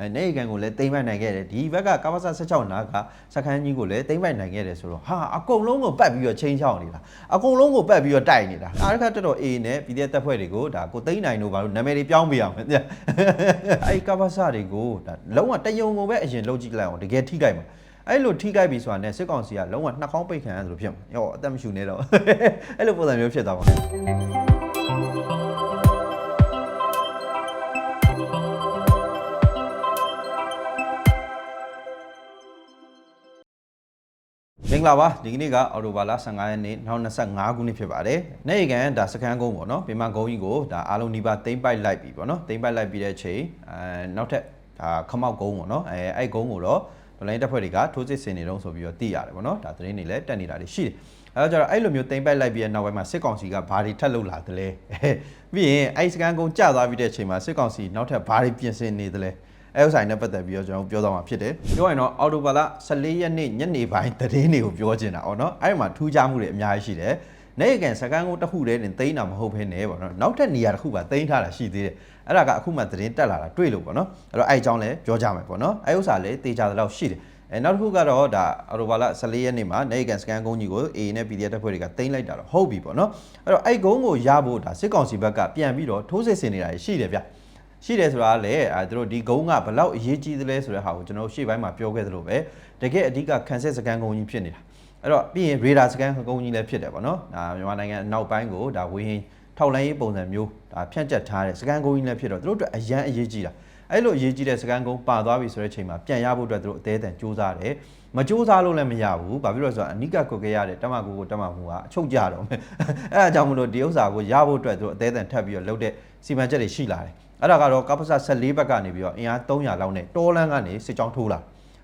အဲနေကန်ကိုလည်းတိမ့်ပိုက်နိုင်ခဲ့တယ်ဒီဘက်ကကမ္ဘာဆ16နာကစခန်းကြီးကိုလည်းတိမ့်ပိုက်နိုင်ခဲ့တယ်ဆိုတော့ဟာအကုန်လုံးကိုပတ်ပြီးတော့ချင်းချောင်းနေတာအကုန်လုံးကိုပတ်ပြီးတော့တိုက်နေတာအားရခတက်တော့ A နဲ့ပြည်တဲ့တပ်ဖွဲ့တွေကိုဒါကိုသိမ့်နိုင်တို့ဘာလို့နာမည်တွေပြောင်းပေးအောင်တဲ့အဲဒီကမ္ဘာဆတွေကိုဒါလုံးဝတယုံကိုပဲအရင်လုပ်ကြည့်လိုက်အောင်တကယ်ထိကြိုက်မှာအဲ့လိုထိကြိုက်ပြီဆိုတာနဲ့စစ်ကောင်စီကလုံးဝနှာခေါင်းပိတ်ခံရတယ်လို့ဖြစ်မှာဟောအသက်မရှူနေတော့အဲ့လိုပုံစံမျိုးဖြစ်သွားပါမ င်္ဂလာပါဒီကနေ့ကအော်တိုဘာလ15ရက်နေ့2025ခုနှစ်ဖြစ်ပါတယ်။နေ့ကန်ဒါစကန်ကုန်းပေါ့နော်။ပြင်မကုန်းကြီးကိုဒါအားလုံးဒီပါတိမ့်ပိုက်လိုက်ပြီပေါ့နော်။တိမ့်ပိုက်လိုက်ပြီးတဲ့ချိန်အဲနောက်ထပ်ဒါခမောက်ကုန်းပေါ့နော်။အဲအဲ့ကုန်းကိုတော့ဒလိုင်းတပ်ဖွဲ့တွေကထိုးစစ်ဆင်နေတော့ဆိုပြီးတော့သိရတယ်ပေါ့နော်။ဒါသတင်းတွေလည်းတက်နေတာတွေရှိတယ်။အဲတော့ကျတော့အဲ့လိုမျိုးတိမ့်ပိုက်လိုက်ပြီးတဲ့နောက်ပိုင်းမှာစစ်ကောင်စီကဘာတွေထပ်လုပ်လာသလဲ။ပြီးရင်အဲ့စကန်ကုန်းကျသွားပြီးတဲ့ချိန်မှာစစ်ကောင်စီနောက်ထပ်ဘာတွေပြင်ဆင်နေသလဲ။ အဲဥဆိုင်နဲ့ပတ်သက်ပြီးတော့ကျွန်တော်ပြောသွားမှာဖြစ်တယ်ပြောရင်တော့အော်တိုဘာလ14ရက်နေ့ညနေပိုင်းသတင်းတွေကိုပြောချင်တာပေါ့နော်အဲ့ဒီမှာထူးခြားမှုတွေအများကြီးရှိတယ်နေကန်စကန်ကိုတစ်ခုတည်းနဲ့သိမ်းတာမဟုတ်ဘဲနဲ့ပေါ့နော်နောက်ထပ်နေရာတစ်ခုပါသိမ်းထားတာရှိသေးတယ်အဲ့ဒါကအခုမှသတင်းတက်လာတာတွေ့လို့ပေါ့နော်အဲ့တော့အဲ့အကြောင်းလည်းပြောကြမယ်ပေါ့နော်အဲ့ဥစ္စာလည်းတေချာသလောက်ရှိတယ်အဲနောက်တစ်ခုကတော့ဒါအော်တိုဘာလ14ရက်နေ့မှာနေကန်စကန်ကုန်းကြီးကို A နဲ့ PDF တပ်ဖွဲ့တွေကသိမ်းလိုက်တာတော့ဟုတ်ပြီပေါ့နော်အဲ့တော့အဲ့ကုန်းကိုရဖို့ဒါစစ်ကောင်စီဘက်ကပြန်ပြီးတော့ထိုးစစ်ဆင်နေတာရှိတယ်ဗျ ရှိတယ်ဆိုတာလည်းအဲသူတို့ဒီဂုံးကဘလောက်အရေးကြီးသလဲဆိုတဲ့ဟာကိုကျွန်တော်ရှေ့ပိုင်းမှာပြောခဲ့သလိုပဲတကယ်အဓိကခန်းစစ်စကန်ကုန်းကြီးဖြစ်နေတာအဲ့တော့ပြီးရင်ရေဒါစကန်ကုန်းကြီးလည်းဖြစ်တယ်ပေါ့နော်ဒါမြန်မာနိုင်ငံအနောက်ပိုင်းကိုဒါဝေဟင်ထောက်လိုင်းရေးပုံစံမျိုးဒါဖြန့်ကျက်ထားတဲ့စကန်ကုန်းကြီးလည်းဖြစ်တော့သူတို့အတွက်အရန်အရေးကြီးတာအဲ့လိုအရေးကြီးတဲ့စကန်ကုန်းပါသွားပြီဆိုတဲ့ချိန်မှာပြန်ရဖို့အတွက်သူတို့အသေးအတန်စူးစမ်းတယ်မစူးစမ်းလို့လည်းမရဘူးဘာဖြစ်လို့လဲဆိုတော့အနိကကုတ်ခဲ့ရတဲ့တမကူကိုတမကူကအချုပ်ကြတော့မယ်အဲ့ဒါကြောင့်မလို့ဒီဥစ္စာကိုရဖို့အတွက်သူတို့အသေးအတန်ထပ်ပြီးတော့လုပ်တဲ့စီမံချက်တွေရှိလာတယ် အဲ့ဒါကတော့ကပ္ပစ14ဘက်ကနေပြီးတော့အင်အား300လောက်နဲ့တောလန်းကနေစစ်ကြောင်းထိုးလာ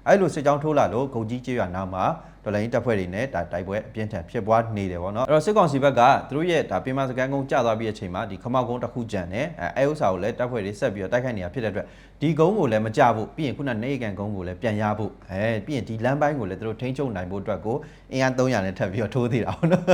အဲ့လိုစစ်ကြောင်းထိုးလာလို့ဂုံကြီးကျေးရွာနာမှာဒေါ်လာရင်းတပ်ဖွဲ့တွေနဲ့ဒါတိုက်ပွဲအပြင်းထန်ဖြစ်ပွားနေတယ်ပေါ့နော်အဲ့တော့စစ်ကောင်စီဘက်ကသူတို့ရဲ့ဒါပြင်မစကန်ကုန်းကျသွားပြီးတဲ့အချိန်မှာဒီခမောက်ကုန်းတစ်ခုကြံတယ်အဲအဲဥစ္စာကိုလည်းတပ်ဖွဲ့တွေဆက်ပြီးတော့တိုက်ခိုက်နေတာဖြစ်တဲ့အတွက် ဒီကုန်းကိုလည်းမကြဘူးပြီးရင်ခုနနေကန်ကုန်းကိုလည်းပြန်ရဖို့အဲပြီးရင်ဒီလမ်းပိုင်းကိုလည်းသူတို့ထိန်းချုပ်နိုင်ဖို့အတွက်ကိုအင်အား300နဲ့ထပ်ပြီးတော့ထိုးသေးတာပေါ့နော်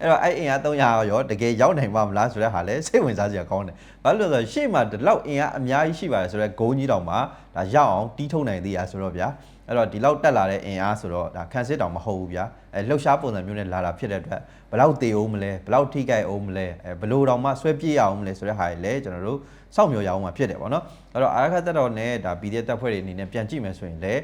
အဲ့တော့အဲ့အင်အား300ရောတကယ်ရောက်နိုင်ပါမလားဆိုတဲ့ဟာလည်းစိတ်ဝင်စားစရာကောင်းတယ်ဘာလို့လဲဆိုတော့ရှေ့မှာဒီလောက်အင်အားအများကြီးရှိပါတယ်ဆိုတော့ဂုံကြီးတောင်မှာဒါရောက်အောင်တီးထုတ်နိုင်သေးရဆိုတော့ဗျာအဲ့တော့ဒီလောက်တက်လာတဲ့အင်အားဆိုတော့ဒါခန်းစစ်တောင်မဟုတ်ဘူးဗျာအဲလှုပ်ရှားပုံစံမျိုးနဲ့လာတာဖြစ်တဲ့အတွက်ဘလောက်တေအောင်မလဲဘလောက်ထိကြိုက်အောင်မလဲအဲဘလို့တောင်မှဆွဲပြေးရအောင်မလဲဆိုတဲ့ဟာတွေလည်းကျွန်တော်တို့စောင့်မျှော်ရအောင်မှာဖြစ်တယ်ပေါ့နော်အဲ့တော့အာရခတက်တော်နဲ့ဒါ PDF တပ်ဖွဲ့တွေအနေနဲ့ပြန်ကြည့်မယ်ဆိုရင်လည်း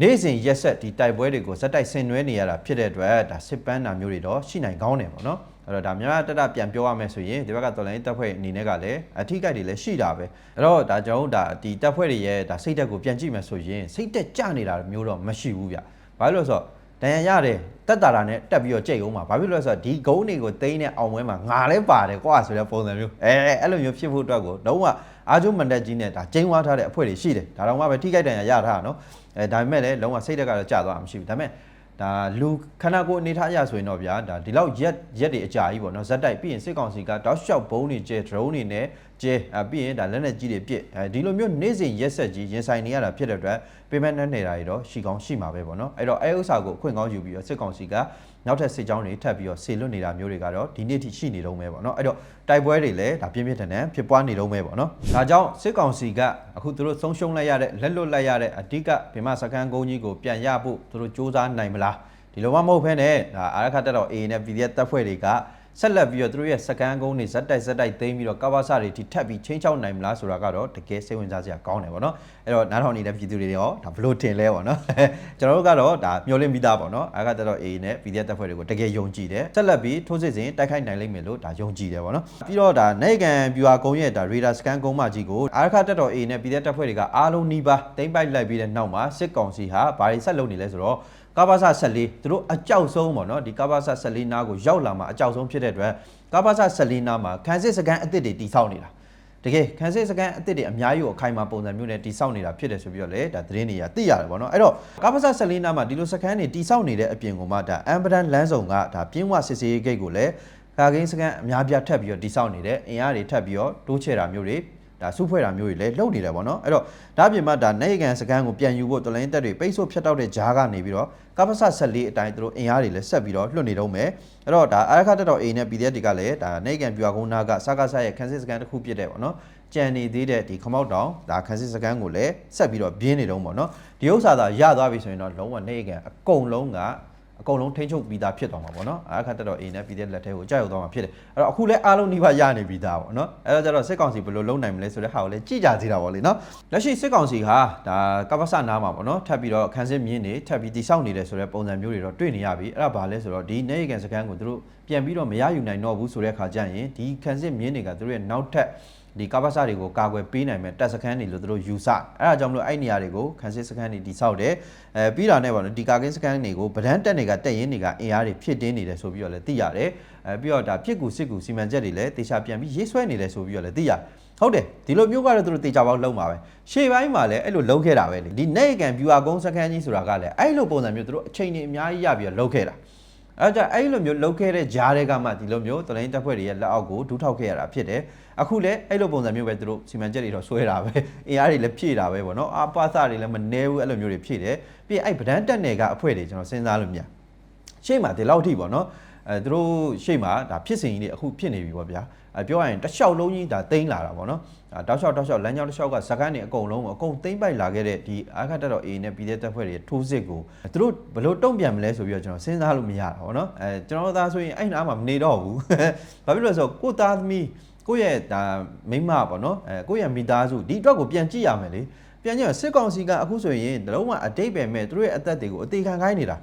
နေ့စဉ်ရက်ဆက်ဒီတိုက်ပွဲတွေကိုဇက်တိုက်ဆင်နွှဲနေရတာဖြစ်တဲ့အတွက်ဒါစစ်ပန်းတာမျိုးတွေတော့ရှိနိုင်ကောင်းတယ်ပေါ့နော်အဲ့တော့ဒါမြန်မာတက်တာပြန်ပြောရမယ်ဆိုရင်ဒီဘက်ကတော်လိုင်းတပ်ဖွဲ့အနေနဲ့ကလည်းအထိကိတွေလည်းရှိတာပဲအဲ့တော့ဒါကြောင့်ဒါဒီတပ်ဖွဲ့တွေရဲ့ဒါစိတ်တက်ကိုပြန်ကြည့်မယ်ဆိုရင်စိတ်တက်ကြနေတာမျိုးတော့မရှိဘူးဗျဘာလို့လဲဆိုတော့ တန်ရရတယ်တက်တာတာနဲ့တက်ပြီးတော့ကြိတ်အောင်ပါဘာဖြစ်လို့လဲဆိုတော့ဒီဂုံးတွေကိုသိမ်းတဲ့အောင်ပွဲမှာငါလည်းပါတယ်ကွာဆိုတဲ့ပုံစံမျိုးအဲအဲ့လိုမျိုးဖြစ်ဖို့အတွက်ကိုတော့အာကျုံမန်တက်ကြီးနဲ့ဒါကျင်းဝါထားတဲ့အဖွဲ့တွေရှိတယ်ဒါတော့မှပဲထိခိုက်တန်ရရထားတာနော်အဲဒါပေမဲ့လည်းလုံးဝစိတ်တက်ကတော့ကြာသွားမှာမရှိဘူးဒါပေမဲ့ဒါလူခန္ဓာကိုယ်အနေထားအရဆိုရင်တော့ဗျာဒါဒီလောက်ရက်ရက်တွေအကြာကြီးပေါ့နော်ဇက်တိုက်ပြီးရင်စစ်ကောင်စီကတောက်လျှောက်ဘုံတွေကျဲ drone တွေနဲ့ ကျဲအပြီးရင်ဒါလက်နက်ကြီးတွေပြစ်အဲဒီလိုမျိုးနေ့စဉ်ရက်ဆက်ကြီးရင်ဆိုင်နေရတာဖြစ်တဲ့အတွက်ပေးမဲ့နဲ့နေတာတွေတော့ရှိကောင်းရှိမှာပဲပေါ့နော်အဲ့တော့အဲဥစ္စာကိုအခွင့်ကောင်းယူပြီးတော့စစ်ကောင်စီကနောက်ထပ်စစ်ကြောင်းတွေထပ်ပြီးတော့ဆေလွတ်နေတာမျိုးတွေကတော့ဒီနေ့ထိရှိနေတော့မယ်ပေါ့နော်အဲ့တော့တိုက်ပွဲတွေလည်းဒါပြင်းပြင်းထန်ထန်ဖြစ်ပွားနေတော့မယ်ပေါ့နော်ဒါကြောင့်စစ်ကောင်စီကအခုသူတို့ဆုံးရှုံးလိုက်ရတဲ့လက်လွတ်လိုက်ရတဲ့အဓိကဗမာစကန်ကုန်းကြီးကိုပြန်ရဖို့သူတို့စ조사နိုင်မလားဒီလိုမှမဟုတ်ဖ ೇನೆ ဒါအာရခတက်တော် A နဲ့ PDF တပ်ဖွဲ့တွေက ဆက်လက်ပြီးတော့သူတို့ရဲ့စကန်ကုန်းတွေဇက်တိုက်ဇက်တိုက်သိမ်းပြီးတော့ကဘာစတွေထိထပ်ပြီးချင်းချောက်နိုင်မလားဆိုတာကတော့တကယ်စိတ်ဝင်စားစရာကောင်းတယ်ပေါ့နော်အဲ့တော့နားထောင်နေတဲ့ပြည်သူတွေရောဒါဘလို့ထင်လဲပေါ့နော်ကျွန်တော်တို့ကတော့ဒါမျှော်လင့်ပြီးသားပေါ့နော်အာရခတက်တော် A နဲ့ PDF တပ်ဖွဲ့တွေကိုတကယ်ယုံကြည်တယ်ဆက်လက်ပြီးထိုးစစ်စဉ်တိုက်ခိုက်နိုင်လိမ့်မယ်လို့ဒါယုံကြည်တယ်ပေါ့နော်ပြီးတော့ဒါနိုင်ကန်ဗျူဟာကုန်းရဲ့ဒါ radar scan ကုန်းမကြီးကိုအာရခတက်တော် A နဲ့ PDF တပ်ဖွဲ့တွေကအားလုံးနီးပါးတိမ့်ပိုက်လိုက်ပြီးတဲ့နောက်မှာစစ်ကောင်စီဟာဘာတွေဆက်လုပ်နေလဲဆိုတော့ ကဘာစာ14သူတို့အကြောက်ဆုံးပေါ့နော်ဒီကဘာစာ14နားကိုရောက်လာမှာအကြောက်ဆုံးဖြစ်တဲ့အတွက်ကဘာစာ14နားမှာခန်းစစ်စကန်အစ်စ်တွေတီဆောက်နေတာတကယ်ခန်းစစ်စကန်အစ်စ်တွေအများကြီးကိုအခိုင်အမာပုံစံမျိုးနဲ့တီဆောက်နေတာဖြစ်တယ်ဆိုပြီးတော့လေဒါသတင်းတွေကသိရတယ်ပေါ့နော်အဲ့တော့ကဘာစာ14နားမှာဒီလိုစကန်တွေတီဆောက်နေတဲ့အပြင်ကမှဒါအမ်ဘဒန်လမ်းဆောင်ကဒါပြင်းဝစစ်စေးဂိတ်ကိုလည်းကာကင်းစကန်အများပြားထပ်ပြီးတော့တီဆောက်နေတယ်အင်အားတွေထပ်ပြီးတော့တိုးချဲ့တာမျိုးတွေ ဒါစုဖွဲ့တာမျိုးတွေလည်းလုပ်နေတယ်ပေါ့နော်အဲ့တော့ဒါအပြင်မှာဒါနိုင်ကန်စကန်ကိုပြန်ယူဖို့တလိုင်းတက်တွေပိတ်ဆို့ဖြတ်တောက်တဲ့ဂျားကနေပြီးတော့ကပ္ပစ14အတိုင်းသူတို့အင်အားတွေလည်းဆက်ပြီးတော့လွှတ်နေတော့မယ်အဲ့တော့ဒါအာရခတက်တော် A နဲ့ PDF တွေကလည်းဒါနိုင်ကန်ပြွာကုန်းနာကစကားဆရဲ့ခန်းစစ်စကန်တစ်ခုဖြစ်တဲ့ပေါ့နော်ကြံနေသေးတဲ့ဒီခမောက်တောင်ဒါခန်းစစ်စကန်ကိုလည်းဆက်ပြီးတော့ပြင်းနေတော့ပေါ့နော်ဒီဥစ္စာသာရသွားပြီဆိုရင်တော့လုံးဝနေကန်အကုန်လုံးက အကုန်လုံးထိန်းချုပ်ပြီးသားဖြစ်သွားမှာပေါ့နော်အခါတက်တော့ A နဲ့ B တဲ့လက်ထဲကိုကြောက်ရောက်သွားမှာဖြစ်တယ်အဲ့တော့အခုလည်းအားလုံးနှိပါရနေပြီးသားပေါ့နော်အဲ့တော့ကျတော့စစ်ကောင်စီဘယ်လိုလုပ်နိုင်မလဲဆိုတဲ့ဟာကိုလည်းကြည့်ကြသေးတာပေါ့လေနော်လက်ရှိစစ်ကောင်စီဟာဒါကပ္ပစနားမှာပေါ့နော်ထပ်ပြီးတော့ခန်းစစ်မြင်းနေထပ်ပြီးတိဆောက်နေတယ်ဆိုတဲ့ပုံစံမျိုးတွေတော့တွေ့နေရပြီအဲ့ဒါဘာလဲဆိုတော့ဒီနေကန်စကန်ကိုသူတို့ပြန်ပြီးတော့မရယူနိုင်တော့ဘူးဆိုတဲ့ခါကျရင်ဒီခန်းစစ်မြင်းတွေကသူတို့ရဲ့နောက်ထပ် ဒီကပ္ပစတွေကိုကာကွယ်ပေးနိုင်မဲ့တပ်စခန်းတွေလို့သူတို့ယူဆအဲ့ဒါကြောင့်မလို့အဲ့နေရာတွေကိုခန်းစစ်စခန်းတွေတိဆောက်တယ်အဲပြီးတာနဲ့ပေါ့နော်ဒီကာကင်းစခန်းတွေကိုဗဒန်းတက်တွေကတက်ရင်တွေကအင်အားတွေဖြစ်တင်းနေတယ်ဆိုပြီးတော့လည်းသိရတယ်အဲပြီးတော့ဒါဖြစ်ကူစစ်ကူစီမံချက်တွေလည်းတေချာပြန်ပြီးရေးဆွဲနေတယ်ဆိုပြီးတော့လည်းသိရတယ်ဟုတ်တယ်ဒီလိုမျိုးကတော့သူတို့တေချာပေါက်လုံးပါပဲရှေ့ပိုင်းမှာလည်းအဲ့လိုလုံးခဲ့တာပဲလေဒီနေကန်ဗျူဟာကုန်းစခန်းကြီးဆိုတာကလည်းအဲ့လိုပုံစံမျိုးသူတို့အချိန်ကြီးအများကြီးရပြီးတော့လုံးခဲ့တာအဲကြအဲ့လိုမျိုးလှုပ်ခဲ့တဲ့ဂျားတွေကမှဒီလိုမျိုးတလိုင်းတက်ဖွဲ့တွေရဲ့လက်အောက်ကိုဒူးထောက်ခဲ့ရတာဖြစ်တယ် အခုလည်းအဲ့လိုပုံစံမျိုးပဲသူတို့စီမံချက်တွေတော့ဆွဲတာပဲအင်အားတွေလည်းဖြည့်တာပဲပေါ့နော်အာပါစတွေလည်းမနှဲဘူးအဲ့လိုမျိုးတွေဖြည့်တယ်ပြီးရင်အဲ့ဗဒန်းတက်နယ်ကအဖွဲတွေကျွန်တော်စဉ်းစားလို့မြင်ရှေ့မှာဒီလောက်ထိပေါ့နော်အဲသူတို့ရှေ့မှာဒါဖြစ်စဉ်ကြီးတွေအခုဖြစ်နေပြီပေါ့ဗျာအဲပြောရရင်တစ်လျှောက်လုံးကြီးဒါတိမ့်လာတာပေါ့နော်အဲတောက်လျှောက်တောက်လျှောက်လမ်းကြောင်းတစ်လျှောက်ကစကန်းတွေအကုန်လုံးအကုန်တိမ့်ပိုက်လာခဲ့တဲ့ဒီအာခတ်တက်တော် A နဲ့ပြည်တဲ့တပ်ဖွဲ့တွေထိုးစစ်ကိုသူတို့ဘယ်လိုတုံ့ပြန်မလဲဆိုပြီးတော့ကျွန်တော်စဉ်းစားလို့မရတာပေါ့နော်အဲကျွန်တော်သားဆိုရင်အဲ့နားမှာမနေတော့ဘူးဘာဖြစ်လို့လဲဆိုတော့ကိုသားသမီး ကိုယ့်ရဲ့ဒါမိမပေါ့နော်အဲကိုယ့်ရဲ့မိသားစုဒီအတွက်ကိုပြန်ကြည့်ရမယ်လေပြန်ကြည့်ရစစ်ကောင်စီကအခုဆိုရင်လုံးဝအတိတ်ပဲမဲ့သူတို့ရဲ့အသက်တွေကိုအသေးခံခိုင်းနေတာ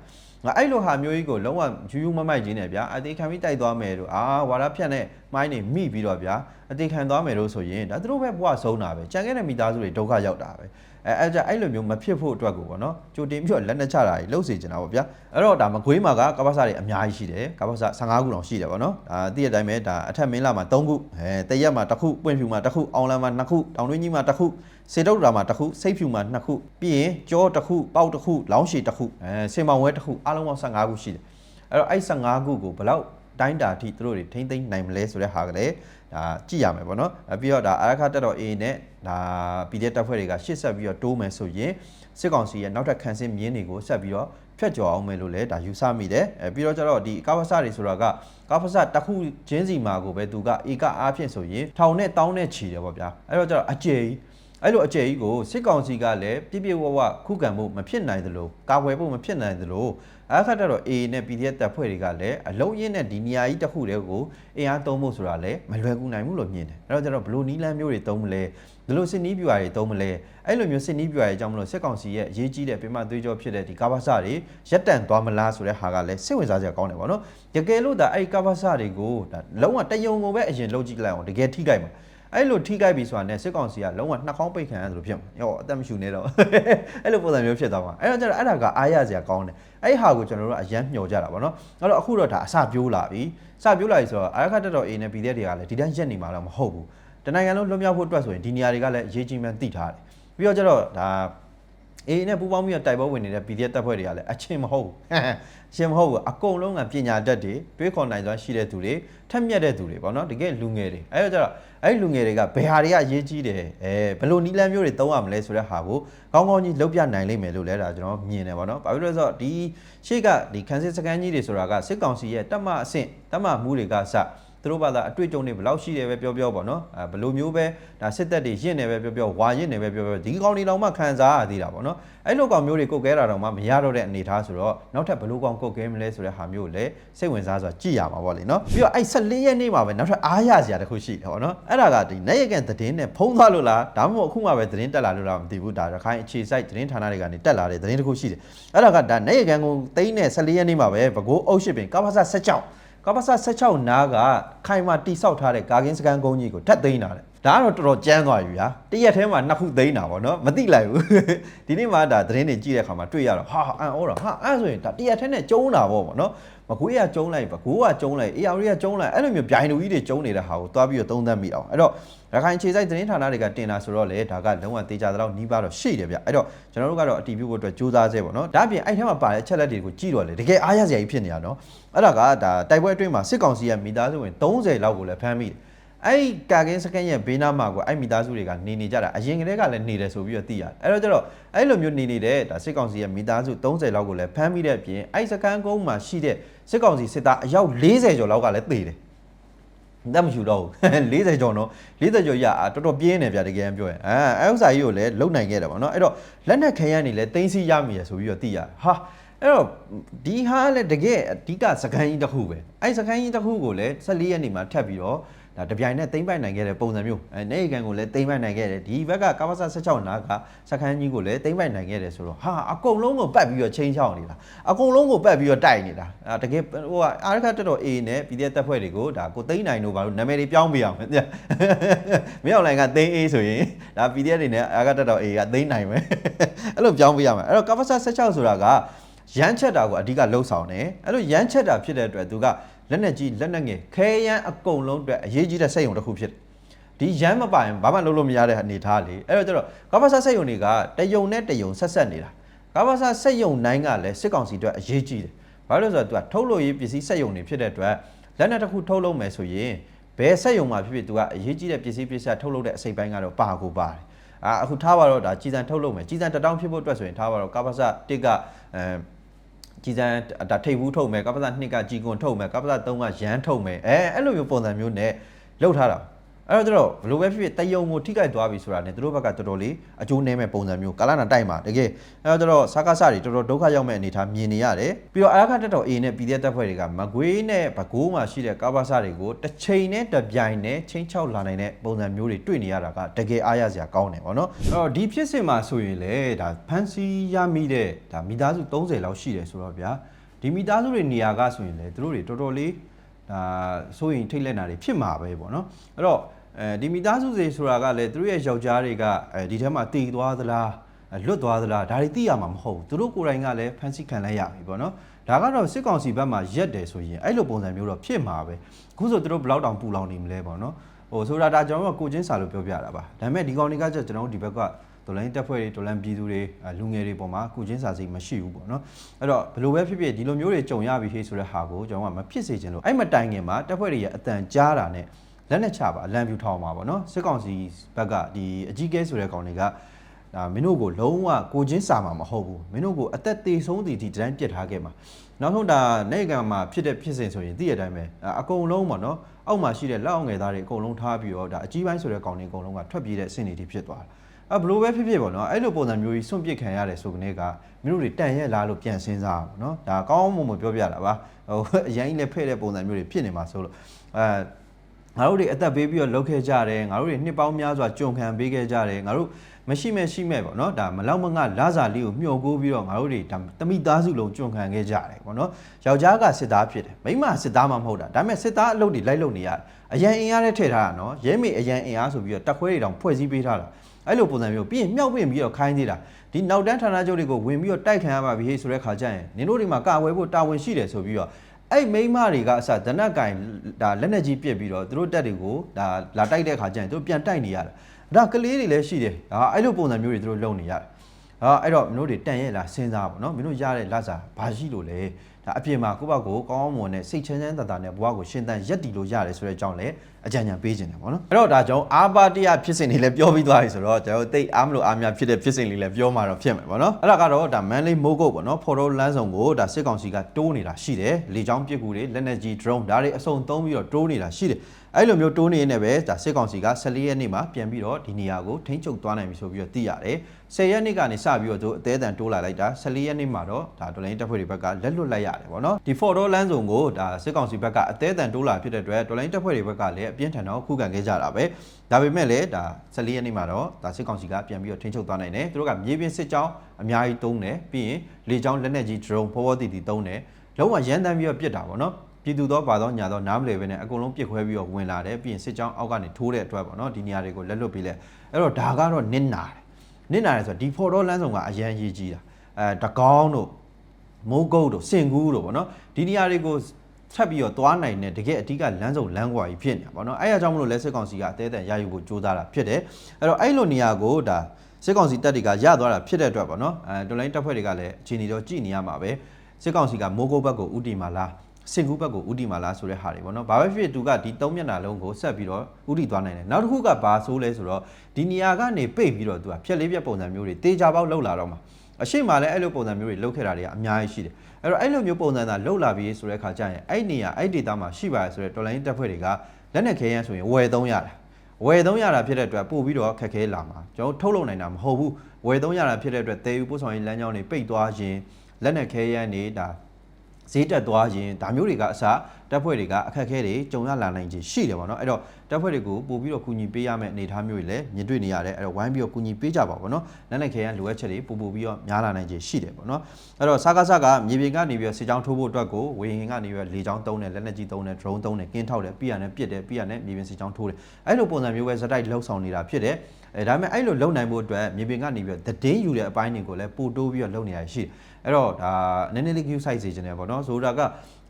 ငါအဲ့လိုဟာမျိုးကြီးကိုလုံးဝယူယူမမိုက်ကြီးနဲ့ဗျာအသေးခံပြီးတိုက်သွားမယ်လို့အာဝါရဖြတ်နဲ့မိုင်းနေမိပြီးတော့ဗျာအသေးခံသွားမယ်လို့ဆိုရင်ဒါသူတို့ပဲဘဝဆုံးတာပဲကြံခဲ့တဲ့မိသားစုတွေဒုက္ခရောက်တာပဲအဲအဲ့ကြအဲ့လိုမျိုးမဖြစ်ဖို့အတွက်ကိုပေါ့နော်ကြိုတင်ပြီးတော့လက်နဲ့ချတာကြီးလှုပ်စေချင်တာပေါ့ဗျာအဲ့တော့ဒါမကွေးမှာကကပ္ပစတွေအများကြီးရှိတယ်ကပ္ပစ15ခုတောင်ရှိတယ်ပေါ့နော်ဒါသိတဲ့အတိုင်းပဲဒါအထက်မင်းလာမှာ3ခုအဲတရက်မှာ1ခုပွင့်ဖြူမှာ1ခုအောင်လန်မှာ2ခုတောင်တွင်းကြီးမှာ1ခုစေတုတ်တာမှာ1ခုစိတ်ဖြူမှာ2ခုပြီးရင်ကြော1ခုပေါက်1ခုလောင်းရှည်1ခုအဲစင်မောင်ဝဲ1ခုအားလုံးပေါင်း15ခုရှိတယ်အဲ့တော့အဲ့15ခုကိုဘယ်လောက် တိုင်းတာအထိသူတို့တွေထိမ့်သိမ့်နိုင်မလဲဆိုတဲ့ဟာကလည်းဒါကြည့်ရမယ်ပေါ့နော်အပြီးတော့ဒါအာရခတက်တော် A နဲ့ဒါ PDF တပ်ဖွဲ့တွေကရှေ့ဆက်ပြီးတော့တိုးမယ်ဆိုရင်စစ်ကောင်စီရဲ့နောက်ထပ်ခန်းစင်းမြင်းတွေကိုဆက်ပြီးတော့ဖြတ်ကျော်အောင်မယ်လို့လည်းဒါယူဆမိတယ်အဲပြီးတော့ကျတော့ဒီကာဖဆတွေဆိုတာကကာဖဆတစ်ခုချင်းစီမှာကိုပဲသူကဧကအားဖြင့်ဆိုရင်ထောင်နဲ့တောင်းနဲ့ချီတယ်ပေါ့ဗျာအဲ့တော့ကျတော့အကျေကြီးအဲ့လိုအကျယ်ကြီးကိုစစ်ကောင်စီကလည်းပြပြဝဝခုခံမှုမဖြစ်နိုင်သလိုကာဝယ်ဖို့မဖြစ်နိုင်သလို အခါတတော့ A နဲ့ PDF တပ်ဖွဲ့တွေကလည်းအလုံးရင်းနဲ့ဒီနေရာကြီးတစ်ခုတည်းကိုအင်အားသုံးဖို့ဆိုတာလည်းမလွယ်ကူနိုင်ဘူးလို့မြင်တယ်အဲ့တော့ကျတော့ဘလို့နီးလန်းမျိုးတွေသုံးမလဲဘလို့စစ်နီးပြွာတွေသုံးမလဲအဲ့လိုမျိုးစစ်နီးပြွာတွေအကြောင်းမလို့စစ်ကောင်စီရဲ့အရေးကြီးတဲ့ပြမသွေးကြောဖြစ်တဲ့ဒီကာဘာဆတွေရက်တန့်သွားမလားဆိုတဲ့ဟာကလည်းစိတ်ဝင်စားစရာကောင်းတယ်ပေါ့နော်တကယ်လို့ဒါအဲ့ကာဘာဆတွေကိုဒါလုံးဝတယုံကိုပဲအရင်လုပ်ကြည့်လိုက်အောင်တကယ်ထိခိုက်မှာ အဲ့လိုထိခိုက်ပြီဆိုတာနဲ့စစ်ကောင်စီကလုံးဝနှာခေါင်းပိတ်ခံရတယ်လို့ဖြစ်မှာ။ရောအသက်မရှူနေတော့အဲ့လိုပုံစံမျိုးဖြစ်သွားမှာ။အဲ့တော့ကျတော့အဲ့ဒါကအားရစရာကောင်းတယ်။အဲ့ဟာကိုကျွန်တော်တို့ကအရန်မျှော်ကြတာပေါ့နော်။အဲ့တော့အခုတော့ဒါအစပြိုးလာပြီ။စပြိုးလာပြီဆိုတော့အာရခတက်တော် A နဲ့ B တဲ့တွေကလည်းဒီတိုင်းရက်နေမှာတော့မဟုတ်ဘူး။တနိုင်ငံလုံးလွတ်မြောက်ဖို့အတွက်ဆိုရင်ဒီနေရာတွေကလည်းအရေးကြီးမှန်းသိထားတယ်။ပြီးတော့ကျတော့ဒါ အေးနဲ့ပူပေါင်းပြီးတော့တိုက်ပွဲဝင်နေတဲ့ PDF တပ်ဖွဲ့တွေကလည်းအချင်းမဟုတ်ဘူးအချင်းမဟုတ်ဘူးအကုန်လုံးကပညာတတ်တွေတွေးခေါ်နိုင်စွမ်းရှိတဲ့သူတွေထက်မြက်တဲ့သူတွေပေါ့နော်တကယ်လူငယ်တွေအဲဒါကြတော့အဲ့လူငယ်တွေကဘယ်ဟာတွေကအရေးကြီးတယ်အဲဘယ်လိုနီလန်းမျိုးတွေသုံးရမလဲဆိုတဲ့ဟာကိုကောင်းကောင်းကြီးလုပ်ပြနိုင်လိမ့်မယ်လို့လည်းဒါကျွန်တော်မြင်တယ်ပေါ့နော်ဘာဖြစ်လို့လဲဆိုတော့ဒီရှေ့ကဒီခန်းစစ်စကန်ကြီးတွေဆိုတာကစစ်ကောင်စီရဲ့တက်မအဆင့်တက်မမှုတွေကစ သူတို့ဘာသာအတွေ့အကြုံတွေဘယ်လောက်ရှိတယ်ပဲပြောပြောပေါ့နော်အဲဘယ်လိုမျိုးပဲဒါစစ်သက်တွေရင့်နေပဲပြောပြောဝါရင့်နေပဲပြောပြောဒီကောင်တွေတော့မှခံစားရသေးတာပေါ့နော်အဲ့လိုကောင်မျိုးတွေကုတ်ကဲတာတော့မှမရတော့တဲ့အနေထားဆိုတော့နောက်ထပ်ဘယ်လိုကောင်ကုတ်ကဲမလဲဆိုတဲ့ဟာမျိုးကိုလည်းစိတ်ဝင်စားစွာကြည့်ရမှာပေါ့လေနော်ပြီးတော့အဲ့14ရက်နေ့မှာပဲနောက်ထပ်အားရစရာတစ်ခုရှိတယ်ပေါ့နော်အဲ့ဒါကဒီနိုင်ရကန်သတင်းနဲ့ဖုံးသွားလို့လားဒါမှမဟုတ်အခုမှပဲသတင်းတက်လာလို့လားမသိဘူးဒါရခိုင်အခြေစိုက်သတင်းဌာနတွေကနေတက်လာတဲ့သတင်းတစ်ခုရှိတယ်အဲ့ဒါကဒါနိုင်ရကန်ကိုသိန်းနဲ့14ရက်နေ့မှာပဲဘကိုးအုပ်ရှိပင်ကပ္ပစ16က ပ္ပစ16နားကခိုင်မာတိဆောက်ထားတဲ့ကာကင်းစကန်ကုန်းကြီးကိုထပ်သိမ်းတာလေဒါကတော့တော်တော်ကြမ်းသွားပြီဗျာတရက်ထဲမှာနှစ်ခုသိမ်းတာပေါ့နော်မသိလိုက်ဘူးဒီနေ့မှဒါသတင်းတွေကြည့်တဲ့အခါမှာတွေ့ရတော့ဟာအန်ဩတော့ဟာအဲ့ဆိုရင်ဒါတရက်ထဲနဲ့ကျုံးတာပေါ့ပေါ့နော် မကွေးကကျုံးလိုက်ဘကိုးကကျုံးလိုက်အေယာရီကကျုံးလိုက်အဲ့လိုမျိုးဗျိုင်လူကြီးတွေကျုံးနေတဲ့ဟာကိုသွားပြီးတော့သုံးသပ်မိအောင်အဲ့တော့ရခိုင်ခြေစိုက်သတင်းဌာနတွေကတင်လာဆိုတော့လေဒါကလုံးဝတေချာတော့နီးပါတော့ရှိတယ်ဗျအဲ့တော့ကျွန်တော်တို့ကတော့အတီးပြုတ်ဖို့အတွက်စူးစမ်းစေပေါ့နော်ဒါအပြင်အဲ့ထဲမှာပါတဲ့အချက်လက်တွေကိုကြည့်တော့လေတကယ်အားရစရာကြီးဖြစ်နေရနော်အဲ့ဒါကဒါတိုက်ပွဲအတွင်းမှာစစ်ကောင်စီရဲ့မိသားစုဝင်30လောက်ကိုလည်းဖမ်းမိတယ် အဲ့ဒီကာကင်းစကန်ရဲ့ဘေးနားမှာကိုအဲ့မိသားစုတွေကနေနေကြတာအရင်ကတည်းကလည်းနေတယ်ဆိုပြီးတော့သိရတယ်အဲ့တော့ကျတော့အဲ့လိုမျိုးနေနေတဲ့ဒါစစ်ကောင်စီရဲ့မိသားစု30လောက်ကိုလည်းဖမ်းမိတဲ့အပြင်အဲ့စကန်ကုန်းမှာရှိတဲ့စစ်ကောင်စီစစ်သားအယောက်40ကျော်လောက်ကလည်းသေတယ်တက်မချူတော့ဘူး40ကျော်နော်40ကျော်ရအာတော်တော်ပြင်းနေဗျတကယ်ပြောရင်အဲအဲဥစ္စာကြီးကိုလည်းလုံနိုင်ခဲ့တယ်ပေါ့နော်အဲ့တော့လက်နက်ခဲရနေလဲတင်းစီရမိရဆိုပြီးတော့သိရဟာအဲ့တော့ဒီဟာလည်းတကယ်အဓိကစကန်ကြီးတစ်ခုပဲအဲ့စကန်ကြီးတစ်ခုကိုလည်း14ရက်နေမှာထပ်ပြီးတော့ ဒါတပြိုင်နဲ့တိမ့်ပိုက်နိုင်ခဲ့တဲ့ပုံစံမျိုးအဲနေကန်ကိုလည်းတိမ့်ပိုက်နိုင်ခဲ့တယ်ဒီဘက်ကကမ္ဘာဆ16နာကစကန်ကြီးကိုလည်းတိမ့်ပိုက်နိုင်ခဲ့တယ်ဆိုတော့ဟာအကုန်လုံးကိုပတ်ပြီးတော့ချင်းချောင်းနေတာအကုန်လုံးကိုပတ်ပြီးတော့တိုက်နေတာအဲတကယ်ဟိုကအားရခတက်တော် A နဲ့ပြည်တဲ့တပ်ဖွဲ့တွေကိုဒါကိုသိမ့်နိုင်တို့ဘာလို့နာမည်တွေပြောင်းပြအောင်မသိမင်းအောင်လိုင်ကသိမ့် A ဆိုရင်ဒါပြည်တဲ့တွေနဲ့အားရတက်တော် A ကသိမ့်နိုင်မယ်အဲ့လိုပြောင်းပြရမယ်အဲ့တော့ကမ္ဘာဆ16ဆိုတာကရမ်းချက်တာကိုအဓိကလှုပ်ဆောင်တယ်အဲ့လိုရမ်းချက်တာဖြစ်တဲ့အတွက်သူက လက်နဲ့ကြီးလက်နဲ့ငယ်ခဲရန်အကုန်လုံးအတွက်အရေးကြီးတဲ့စက်ရုံတစ်ခုဖြစ်တယ်ဒီရမ်းမပိုင်ဘာမှလုပ်လို့မရတဲ့အနေထားလေအဲ့တော့ကျတော့ကမ္ဘာဆစက်ရုံတွေကတယုံနဲ့တယုံဆက်ဆက်နေတာကမ္ဘာဆစက်ရုံနိုင်ကလည်းစစ်ကောင်စီအတွက်အရေးကြီးတယ်ဘာလို့လဲဆိုတော့သူကထုတ်လို့ရေးပစ္စည်းစက်ရုံတွေဖြစ်တဲ့အတွက်လက်နဲ့တစ်ခုထုတ်လို့မယ်ဆိုရင်ဘယ်စက်ရုံမှာဖြစ်ဖြစ်သူကအရေးကြီးတဲ့ပစ္စည်းပစ္စည်းထုတ်လုပ်တဲ့အစိပ်ပိုင်းကတော့ပါကိုပါတယ်အာအခုထားပါတော့ဒါကြီးစံထုတ်လုပ်မယ်ကြီးစံတတောင်းဖြစ်ဖို့အတွက်ဆိုရင်ထားပါတော့ကပ္ပစတစ်ကအဲ ကြီးစံဒါထိပ်ဘူးထုတ်မယ်ကပ္ပစ2ကကြီးကွန်ထုတ်မယ်ကပ္ပစ3ကရန်ထုတ်မယ်အဲအဲ့လိုမျိုးပုံစံမျိုးနဲ့လုပ်ထားတာ အဲ့တော့ဘယ်လိုပဲဖြစ်ဖြစ်တယုံကိုထိခိုက်သွားပြီဆိုတာနဲ့သူတို့ဘက်ကတော်တော်လေးအကျိုးနည်းမဲ့ပုံစံမျိုးကာလနာတိုက်မှာတကယ်အဲ့တော့စကားစတွေတော်တော်ဒုက္ခရောက်မဲ့အနေထားမြင်နေရတယ်ပြီးတော့အရခတက်တော် A နဲ့ PDF တပ်ဖွဲ့တွေကမကွေးနဲ့ဗကိုးမှာရှိတဲ့ကာဘာစတွေကိုတစ်ချိန်နဲ့တစ်ပြိုင်နဲ့ချင်းချောက်လာနိုင်တဲ့ပုံစံမျိုးတွေတွေ့နေရတာကတကယ်အားရစရာကောင်းတယ်ပေါ့နော်အဲ့တော့ဒီဖြစ်စဉ်မှာဆိုရင်လေဒါဖန်စီရမိတဲ့ဒါမိသားစု30လောက်ရှိတယ်ဆိုတော့ဗျာဒီမိသားစုတွေနေရာကဆိုရင်လေသူတို့တွေတော်တော်လေးဒါဆိုရင်ထိတ်လက်နာတွေဖြစ်မှာပဲပေါ့နော်အဲ့တော့ အဲဒီမိသားစုတွေဆိုတာကလည်းသူတို့ရဲ့ယောက်ျားတွေကအဲဒီထဲမှာတည်သွားသလားလွတ်သွားသလားဒါတွေသိရမှာမဟုတ်ဘူးသူတို့ကိုယ်တိုင်ကလည်းဖန်ဆီးခံလိုက်ရပြီပေါ့နော်ဒါကတော့စစ်ကောင်စီဘက်မှာရက်တယ်ဆိုရင်အဲ့လိုပုံစံမျိုးတော့ဖြစ်မှာပဲအခုဆိုသူတို့ဘယ်လောက်တောင်ပူလောင်နေမလဲပေါ့နော်ဟိုဆိုတာဒါကျွန်တော်တို့ကကိုချင်းစာလို့ပြောပြတာပါဒါပေမဲ့ဒီကောင်တွေကကျကျွန်တော်တို့ဒီဘက်ကဒေါ်လာတက်ဖွဲ့တွေဒေါ်လာပြည်သူတွေလူငယ်တွေပေါ်မှာကုချင်းစာစိတ်မရှိဘူးပေါ့နော်အဲ့တော့ဘယ်လိုပဲဖြစ်ဖြစ်ဒီလိုမျိုးတွေကြုံရပြီဟေးဆိုတဲ့ဟာကိုကျွန်တော်ကမဖြစ်စေချင်လို့အဲ့မတိုင်ခင်မှာတက်ဖွဲ့တွေရဲ့အတန်ကြားတာနဲ့ လက်နဲ့ချပါအလံပြူထောင်ပါပေါ့နော်စစ်ကောင်စီဘက်ကဒီအကြီးကဲဆိုတဲ့ကောင်တွေကဒါမင်းတို့ကိုလုံးဝကိုချင်းစာမှာမဟုတ်ဘူးမင်းတို့ကိုအသက်သေးဆုံးတည်ဒီတိုင်းပြစ်ထားခဲ့မှာနောက်ဆုံးဒါနေကံမှာဖြစ်တဲ့ဖြစ်စဉ်ဆိုရင်သိရတဲ့အတိုင်းပဲအကုန်လုံးပေါ့နော်အောက်မှာရှိတဲ့လက်အောင်ငယ်သားတွေအကုန်လုံးထားပြီးတော့ဒါအကြီးပိုင်းဆိုတဲ့ကောင်တွေအကုန်လုံးကထွက်ပြေးတဲ့အဆင့်တွေဖြစ်သွားတာအဲဘလို့ပဲဖြစ်ဖြစ်ပေါ့နော်အဲ့လိုပုံစံမျိုးကြီးစွန့်ပစ်ခံရတယ်ဆိုကနေကမင်းတို့တွေတန်ရဲ့လားလို့ပြန်စဉ်းစားပါပေါ့နော်ဒါကောင်းမှမပြောပြတာပါဟိုအရင်လည်းဖဲ့တဲ့ပုံစံမျိုးတွေဖြစ်နေမှာဆိုလို့အဲ ငါတို့တွေအသက်ပေးပြီးတော့လုပ်ခဲ့ကြတယ်ငါတို့တွေနှစ်ပေါင်းများစွာကြုံခံပေးခဲ့ကြတယ်ငါတို့မရှိမဲ့ရှိမဲ့ပေါ့နော်ဒါမလောက်မငလာစာလေးကိုမျှော်ကိုးပြီးတော့ငါတို့တွေဒါတမိသားစုလုံးကြုံခံခဲ့ကြတယ်ပေါ့နော်ယောက်ျားကစစ်သားဖြစ်တယ်မိန်းမစစ်သားမှမဟုတ်တာဒါပေမဲ့စစ်သားအလုပ်တွေလိုက်လုပ်နေရတယ်အရန်အင်အားနဲ့ထည့်ထားတာနော်ရဲမေအရန်အင်အားဆိုပြီးတော့တက်ခွဲတွေတောင်ဖွဲ့စည်းပေးထားတာအဲ့လိုပုံစံမျိုးပြီးရင်မြောက်ပြင်ပြီးတော့ခိုင်းသေးတာဒီနောက်တန်းဌာနချုပ်တွေကိုဝင်ပြီးတော့တိုက်ခံရပါပြီဆိုတဲ့ခါကျရင်နင်တို့တွေမှာကာဝယ်ဖို့တာဝန်ရှိတယ်ဆိုပြီးတော့ အဲ့မိန်းမတွေကအစဒနက်ကင်ဒါလက်နဲ့ကြီးပြစ်ပြီးတော့သူတို့တက်တွေကိုဒါလာတိုက်တဲ့ခါကျရင်သူတို့ပြန်တိုက်နေရတာဒါကလေးတွေလည်းရှိတယ်ဒါအဲ့လိုပုံစံမျိုးတွေသူတို့လုပ်နေရတယ် ဟာအဲ့တော့မင်းတို့တွေတန်ရဲ့လားစဉ်းစားပါနော်မင်းတို့ရတဲ့လက်စာဘာရှိလို့လဲဒါအပြင်မှာကိုယ့်ဘက်ကိုကောင်းမွန်တဲ့စိတ်ချမ်းချမ်းသာသာနဲ့ဘဝကိုရှင်သန်ရက်တည်လို့ရတယ်ဆိုတဲ့အကြောင်းလည်းအကြံဉာဏ်ပေးခြင်းတယ်ပေါ့နော်အဲ့တော့ဒါကြောင့်အာပါတရားဖြစ်စဉ်တွေလည်းပြောပြီးသွားပြီဆိုတော့ကျွန်တော်တိတ်အားမလို့အားများဖြစ်တဲ့ဖြစ်စဉ်လေးလည်းပြောမှာတော့ဖြစ်မယ်ပေါ့နော်အဲ့ဒါကတော့ဒါမန်လေးမိုးကုတ်ပေါ့နော်ဖော်တော်လမ်းဆောင်ကိုဒါစစ်ကောင်စီကတိုးနေတာရှိတယ်လေကြောင်းပစ်ကူတွေလက်နက်ကြီး drone ဒါတွေအစုံသုံးပြီးတော့တိုးနေတာရှိတယ် အဲ့လိုမျိုးတိုးနေနေပဲဒါစစ်ကောင်စီက14ရက်နေ့မှာပြန်ပြီးတော့ဒီနေရာကိုထိန်းချုပ်သွားနိုင်ပြီဆိုပြီးတော့သိရတယ်10ရက်နေ့ကနေစပြီးတော့သူအသေးအတန်တိုးလာလိုက်တာ14ရက်နေ့မှာတော့ဒါဒေါ်လာတပ်ဖွဲ့တွေဘက်ကလက်လွတ်လိုက်ရတယ်ပေါ့နော်ဒီ for door လမ်းဆောင်ကိုဒါစစ်ကောင်စီဘက်ကအသေးအတန်တိုးလာဖြစ်တဲ့အတွက်ဒေါ်လာတပ်ဖွဲ့တွေဘက်ကလည်းအပြင်းထန်တော့ခုခံခဲ့ကြတာပဲဒါပေမဲ့လည်းဒါ14ရက်နေ့မှာတော့ဒါစစ်ကောင်စီကပြန်ပြီးတော့ထိန်းချုပ်သွားနိုင်တယ်သူတို့ကမြေပြင်စစ်ကြောင်းအများကြီးတုံးတယ်ပြီးရင်လေကြောင်းလက်နက်ကြီး drone ဖောဖောတီတီတုံးတယ်လုံးဝရန်တမ်းပြီးတော့ပြစ်တာပေါ့နော် ပြည်သူတော့ပါတော့ညာတော့နားမလည်ပဲနဲ့အကုန်လုံးပြစ်ခွဲပြီးတော့ဝင်လာတယ်ပြီးရင်စစ်ကြောင်းအောက်ကနေထိုးတဲ့အတွက်ပေါ့နော်ဒီနေရာတွေကိုလက်လွတ်ပြီးလဲအဲ့တော့ဒါကတော့နစ်နာတယ်နစ်နာတယ်ဆိုတော့ဒီဖော်တော့လမ်းဆောင်ကအရန်ရေးကြီးတာအဲတကောင်းတို့မိုးကုတ်တို့စင်ကူးတို့ပေါ့နော်ဒီနေရာတွေကိုဆက်ပြီးတော့သွားနိုင်တဲ့တကယ်အဓိကလမ်းဆောင်လမ်းကွာကြီးဖြစ်နေတာပေါ့နော်အဲ့အကြောင်းမလို့လဲစစ်ကောင်စီကအသေးအံရယူဖို့ကြိုးစားတာဖြစ်တယ်အဲ့တော့အဲ့လိုနေရာကိုဒါစစ်ကောင်စီတပ်တွေကရသွားတာဖြစ်တဲ့အတွက်ပေါ့နော်အဲတော်လိုင်းတပ်ဖွဲ့တွေကလည်းအခြေအနေတော့ကြည်နေရမှာပဲစစ်ကောင်စီကမိုးကုတ်ဘက်ကိုဥတီမာလား စင်ကူးဘက်ကိုဥတီမာလားဆိုတဲ့ဟာတွေပေါ့နော်။ဘာပဲဖြစ်သူကဒီ၃မျက်နှာလုံးကိုဆက်ပြီးတော့ဥတီသွားနိုင်တယ်။နောက်တစ်ခုကဘာဆိုးလဲဆိုတော့ဒီနေရာကနေပိတ်ပြီးတော့သူကဖြက်လေးပြက်ပုံစံမျိုးတွေတေချာပေါက်လှုပ်လာတော့မှာအရှိမလည်းအဲ့လိုပုံစံမျိုးတွေလှုပ်ခဲ့တာတွေကအများကြီးရှိတယ်။အဲ့တော့အဲ့လိုမျိုးပုံစံသာလှုပ်လာပြီးဆိုတဲ့ခါကျရင်အဲ့နေရာအဲ့ဒေတာမှာရှိပါရဆိုတဲ့တော်လိုင်းတက်ဖွဲ့တွေကလက်နက်ခဲယမ်းဆိုရင်ဝယ်သုံးရတာဝယ်သုံးရတာဖြစ်တဲ့အတွက်ပို့ပြီးတော့ခက်ခဲလာမှာကျွန်တော်ထုတ်လုပ်နိုင်တာမဟုတ်ဘူးဝယ်သုံးရတာဖြစ်တဲ့အတွက်တေယူပို့ဆောင်ရေးလမ်းကြောင်းတွေပိတ်သွားခြင်းလက်နက်ခဲယမ်းတွေဒါ ဈေးတက်သွားခြင်းဒါမျိုးတွေကအစားတပ်ဖွဲ့တွေကအခက်အခဲတွေကြုံရလာနိုင်ခြင်းရှိတယ်ပေါ့နော်အဲ့တော့တပ်ဖွဲ့တွေကိုပို့ပြီးတော့ကူညီပေးရမယ့်အနေအထားမျိုးတွေလည်းမြင်တွေ့နေရတယ်အဲ့တော့ဝိုင်းပြီးတော့ကူညီပေးကြပါပေါ့နော်လက်နက်ခဲယမ်းလိုအပ်ချက်တွေပို့ပို့ပြီးတော့များလာနိုင်ခြင်းရှိတယ်ပေါ့နော်အဲ့တော့စကားစကားမြေပြင်ကနေပြီးတော့စစ်ကြောင်းထိုးဖို့အတွက်ကိုဝေဟင်ကနေပြီးတော့လေကြောင်းသုံးတယ်လက်နက်ကြီးသုံးတယ် drone သုံးတယ်ကင်းထောက်တယ်ပြရနဲ့ပစ်တယ်ပြရနဲ့မြေပြင်စစ်ကြောင်းထိုးတယ်အဲ့လိုပုံစံမျိုးပဲဇက်တိုက်လှုပ်ဆောင်နေတာဖြစ်တယ်အဲဒါပေမဲ့အဲ့လိုလုံနိုင်ဖို့အတွက်မြေပြင်ကနေပြီးတော့သတင်းယူတဲ့အပိုင်းတွေကိုလည်းပို့တိုးပြီးတော့လုံနေရရှိတယ် အဲ့တော့ဒါနည်းနည်းလေး view size စေချင်တယ်ပေါ့နော်ဆိုတာက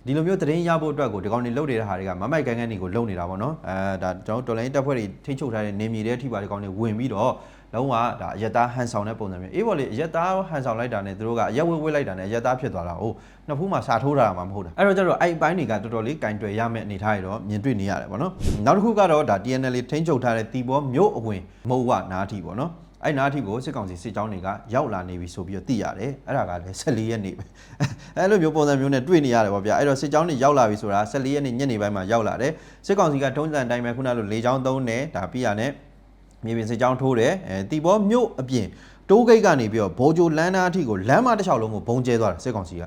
ဒီလိုမျိုးသတင်းရဖို့အတွက်ကိုဒီကောင်တွေလုတ်နေတဲ့ဟာတွေကမမိုက်ကန်ကန်တွေကိုလုတ်နေတာပေါ့နော်အဲဒါကျွန်တော်တော်လိုင်းတက်ဖွဲ့တွေထိချုပ်ထားတဲ့နေမြေတွေအထိပါဒီကောင်တွေဝင်ပြီးတော့လုံးဝဒါအယက်သားဟန်ဆောင်တဲ့ပုံစံမျိုးအေးပေါ့လေအယက်သားဟန်ဆောင်လိုက်တာနဲ့သူတို့ကအရက်ဝဲဝဲလိုက်တာနဲ့အယက်သားဖြစ်သွားတာဟုတ်နှစ်ဖူးမှာစာထိုးတာမှမဟုတ်တာအဲ့တော့ကျတော့အဲ့အပိုင်းတွေကတော်တော်လေးကင်တွယ်ရမယ့်အနေထားတွေတော့မြင်တွေ့နေရတယ်ပေါ့နော်နောက်တစ်ခုကတော့ဒါ TNL ထိန်းချုပ်ထားတဲ့တီဘောမြို့အဝင်မုံဝနားထီပေါ့နော် အဲ့နားထိကိုစစ်ကောင်စီစစ်ကြောင်းတွေကရောက်လာနေပြီဆိုပြီးတော့သိရတယ်အဲ့ဒါကလည်း14ရက်နေ့ပဲအဲ့လိုမျိုးပုံစံမျိုးနဲ့တွေ့နေရတယ်ပေါ့ဗျာအဲ့တော့စစ်ကြောင်းတွေရောက်လာပြီဆိုတာ14ရက်နေ့ညနေပိုင်းမှာရောက်လာတယ်စစ်ကောင်စီကထုံးစံတိုင်းပဲခုနလိုလေကြောင်းသုံးတယ်ဒါပြီးရနဲ့မြေပြင်စစ်ကြောင်းထိုးတယ်အဲတီဘောမြို့အပြင်တိုးဂိတ်ကနေပြီးတော့ဘောဂျိုလန်းနာအထိကိုလမ်းမတစ်လျှောက်လုံးကိုဘုံကျဲသွားတယ်စစ်ကောင်စီက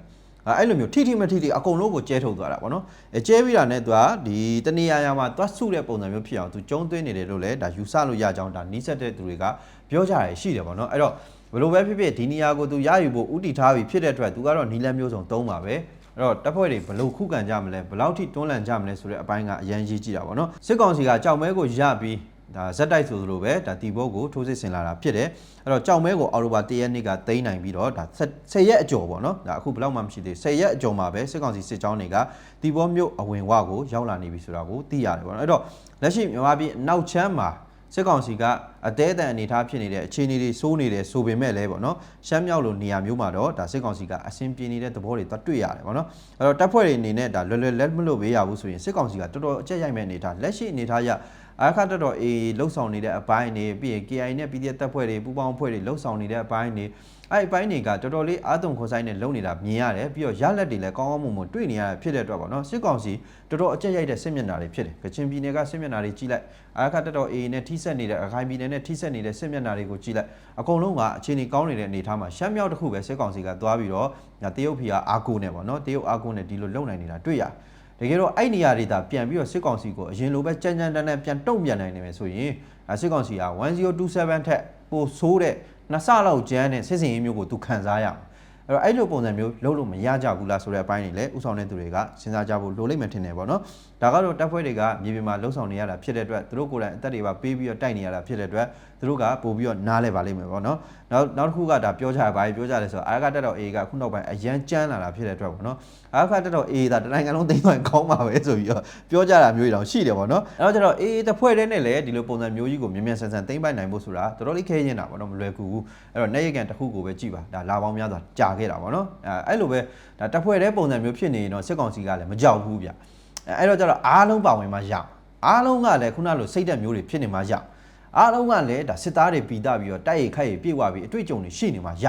အဲ့လိုမျိုးထိထိမထိထိအကုန်လုံးကိုကျဲထုတ်သွားတာပေါ့နော်အဲကျဲပြီးတာနဲ့သူကဒီတနေရာရာမှာသွားစုတဲ့ပုံစံမျိုးဖြစ်အောင်သူကျုံးသွင်းနေတယ်လို့လည်းဒါယူဆလို့ရကြောင်းဒါနီးစက်တဲ့သူတွေကပြောကြရရှိတယ်ပေါ့နော်အဲ့တော့ဘယ်လိုပဲဖြစ်ဖြစ်ဒီနေရာကိုသူရယူဖို့ဥတီထားပြီးဖြစ်တဲ့အတွက်သူကတော့နီလန်းမျိုးစုံသုံးပါပဲအဲ့တော့တပ်ဖွဲ့တွေဘယ်လိုခုခံကြမလဲဘယ်လောက်ထိတွန်းလှန်ကြမလဲဆိုတဲ့အပိုင်းကအရန်ကြီးကြည့်တာပေါ့နော်စစ်ကောင်စီကကြောက်မဲကိုရပြီး ဒါဇက်တိုက်ဆိုသလိုပဲဒါတီဘိုးကိုထိုးစစ်ဆင်လာတာဖြစ်တယ်အဲ့တော့ကြောက်မဲကိုအော်တိုဘာ၁ရက်နေ့ကသိမ်းနိုင်ပြီးတော့ဒါ10ရက်အကျော်ပေါ့နော်ဒါအခုဘယ်လောက်မှမရှိသေး10ရက်အကျော်မှာပဲစစ်ကောင်စီစစ်ကြောင်းတွေကတီဘိုးမြို့အဝင်ဝကိုရောက်လာနေပြီဆိုတာကိုသိရတယ်ပေါ့နော်အဲ့တော့လက်ရှိမြန်မာပြည်အနောက်ချမ်းမှာစစ်ကောင်စီကအသေးအတန်အနေထားဖြစ်နေတဲ့အခြေအနေတွေစိုးနေတယ်ဆိုပေမဲ့လည်းပေါ့နော်ရှမ်းမြောက်လိုနေရာမျိုးမှာတော့ဒါစစ်ကောင်စီကအဆင်ပြေနေတဲ့သဘောတွေသွားတွေ့ရတယ်ပေါ့နော်အဲ့တော့တပ်ဖွဲ့တွေအနေနဲ့ဒါလွယ်လွယ်လက်မလို့ပေးရဘူးဆိုရင်စစ်ကောင်စီကတော်တော်အကျက်ရိုက်မဲ့အနေထားလက်ရှိအနေထားရ အခါတော်တော်အေးလှုပ်ဆောင်နေတဲ့အပိုင်းတွေပြီးရင် KI နဲ့ PDF တပ်ဖွဲ့တွေပူးပေါင်းဖွဲ့တွေလှုပ်ဆောင်နေတဲ့အပိုင်းတွေအဲ့အပိုင်းတွေကတော်တော်လေးအာတုံခွန်ဆိုင်နဲ့လုံနေတာမြင်ရတယ်ပြီးတော့ရလက်တွေလည်းကောင်းကောင်းမွန်မွန်တွေ့နေရတာဖြစ်တဲ့အတွက်ပေါ့နော်စစ်ကောင်စီတော်တော်အကျက်ရိုက်တဲ့စစ်မျက်နှာတွေဖြစ်တယ်ကချင်ပြည်နယ်ကစစ်မျက်နှာတွေကြီးလိုက်အခါတော်တော်အေးနဲ့ထိစက်နေတဲ့အခိုင်ပြည်နယ်နဲ့ထိစက်နေတဲ့စစ်မျက်နှာတွေကိုကြီးလိုက်အကုန်လုံးကအခြေအနေကောင်းနေတဲ့အနေအထားမှာရှမ်းမြောက်တစ်ခုပဲစစ်ကောင်စီကသွားပြီးတော့တရုတ်ဖီကအာကိုနဲ့ပေါ့နော်တရုတ်အာကိုနဲ့ဒီလိုလုံနိုင်နေတာတွေ့ရတယ် တကယ်တော့အဲ့နေရာတွေဒါပြန်ပြီးတော့စစ်ကောင်စီကိုအရင်လိုပဲကြမ်းကြမ်းတမ်းတမ်းပြန်တုံ့ပြန်နိုင်နေမယ်ဆိုရင်စစ်ကောင်စီက1027ထက်ပိုဆိုးတဲ့နှစ်ဆလောက်ကျန်းတဲ့စစ်စင်ရေးမျိုးကိုသူခံစားရအောင်အဲ့တော့အဲ့လိုပုံစံမျိုးလုပ်လို့မရကြဘူးလားဆိုတဲ့အပိုင်းတွေလည်းဥဆောင်တဲ့သူတွေကစဉ်းစားကြဖို့လိုလိမ့်မယ်ထင်တယ်ပေါ့နော် ဒါကတော့တပ်ဖွဲ့တွေကမြေပြင်မှာလှုပ်ဆောင်နေရတာဖြစ်တဲ့အတွက်သူတို့ကိုယ်တိုင်အသက်တွေပါပေးပြီးတော့တိုက်နေရတာဖြစ်တဲ့အတွက်သူတို့ကပို့ပြီးတော့နားလဲပါလိမ့်မယ်ပေါ့နော်နောက်နောက်တစ်ခုကဒါပြောကြရပါပြောကြတယ်ဆိုတော့အာရကတက်တော် A ကခုနောက်ပိုင်းအရန်ကြမ်းလာတာဖြစ်တဲ့အတွက်ပေါ့နော်အာရကတက်တော် A ဒါတနိုင်ငံလုံးသိမ်းသွားရင်ကောင်းပါပဲဆိုပြီးတော့ပြောကြတာမျိုးတွေတောင်ရှိတယ်ပေါ့နော်အဲ့တော့ကျတော့ A တပ်ဖွဲ့တဲ့နဲ့လည်းဒီလိုပုံစံမျိုးကြီးကိုမြင်မြန်ဆန်ဆန်သိမ်းပိုက်နိုင်ဖို့ဆိုတာတော်တော်လေးခဲရင်တာပေါ့နော်မလွယ်ကူဘူးအဲ့တော့နေရကန်တစ်ခုကိုပဲကြည့်ပါဒါလာပေါင်းများစွာကြာခဲ့တာပေါ့နော်အဲအဲ့လိုပဲဒါတပ်ဖွဲ့တဲ့ပုံစံမျိုးဖြစ်နေရင်တော့စစ်ကောင်စီကလည်းမကြောက်ဘူးဗျ အဲ့တော့ကျတော့အားလုံးပါဝင်မှရအားလုံးကလည်းခုနလိုစိတ်သက်မျိုးတွေဖြစ်နေမှရအားလုံးကလည်းဒါစစ်သားတွေပီတာပြီးတော့တိုက်ရိုက်ခိုက်ရိုက်ပြေဝပြီးအတွေ့အကြုံတွေရှိနေမှရ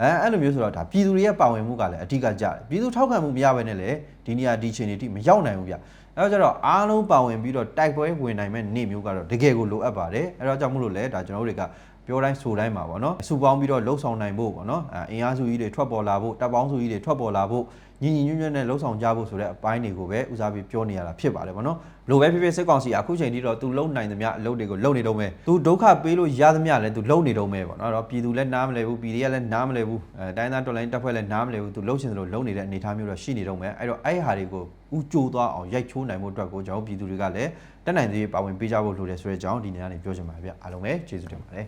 အဲအဲ့လိုမျိုးဆိုတော့ဒါပြည်သူတွေရဲ့ပါဝင်မှုကလည်းအဓိကကြတယ်ပြည်သူထောက်ခံမှုမရဘဲနဲ့လည်းဒီနေရာဒီချိန်တွေတိမရောက်နိုင်ဘူးဗျအဲ့တော့ကျတော့အားလုံးပါဝင်ပြီးတော့တိုက်ပွဲဝင်နိုင်မဲ့နေမျိုးကတော့တကယ်ကိုလိုအပ်ပါတယ်အဲ့တော့ကြောင့်မို့လို့လဲဒါကျွန်တော်တို့တွေကပြောတိုင်းဆိုတိုင်းမှာပေါ့နော်စူပေါင်းပြီးတော့လှုပ်ဆောင်နိုင်ဖို့ပေါ့နော်အင်အားစုကြီးတွေထွက်ပေါ်လာဖို့တပ်ပေါင်းစုကြီးတွေထွက်ပေါ်လာဖို့ ညီညီညွတ်ညွတ်နဲ့လှုပ်ဆောင်ကြဖို့ဆိုတဲ့အပိုင်းတွေကိုပဲဦးစားပေးပြောနေရတာဖြစ်ပါတယ်ပေါ့နော်ဘလို့ပဲဖြစ်ဖြစ်စစ်ကောင်စီအခုချိန်ထိတော့သူလုံနိုင်သမျှအလုပ်တွေကိုလုပ်နေတော့မယ်သူဒုက္ခပေးလို့ရသမျှလည်းသူလုံနေတော့မယ်ပေါ့နော်တော့ပြည်သူလည်းနားမလဲဘူးပြည်တွေကလည်းနားမလဲဘူးအဲတိုင်းသားတော်လိုင်းတပ်ဖွဲ့လည်းနားမလဲဘူးသူလှုပ်ရှင်သလိုလုံနေတဲ့အနေအထားမျိုးတော့ရှိနေတော့မယ်အဲ့တော့အဲ့ဟာတွေကိုဥကြိုးသွားအောင်ရိုက်ချိုးနိုင်ဖို့အတွက်ကိုကျွန်တော်ပြည်သူတွေကလည်းတက်နိုင်သေးပါဝင်ပေးကြဖို့လိုတယ်ဆိုတဲ့အကြောင်းဒီနေ့ကနေပြောချင်ပါတယ်ဗျအားလုံးပဲကျေးဇူးတင်ပါတယ်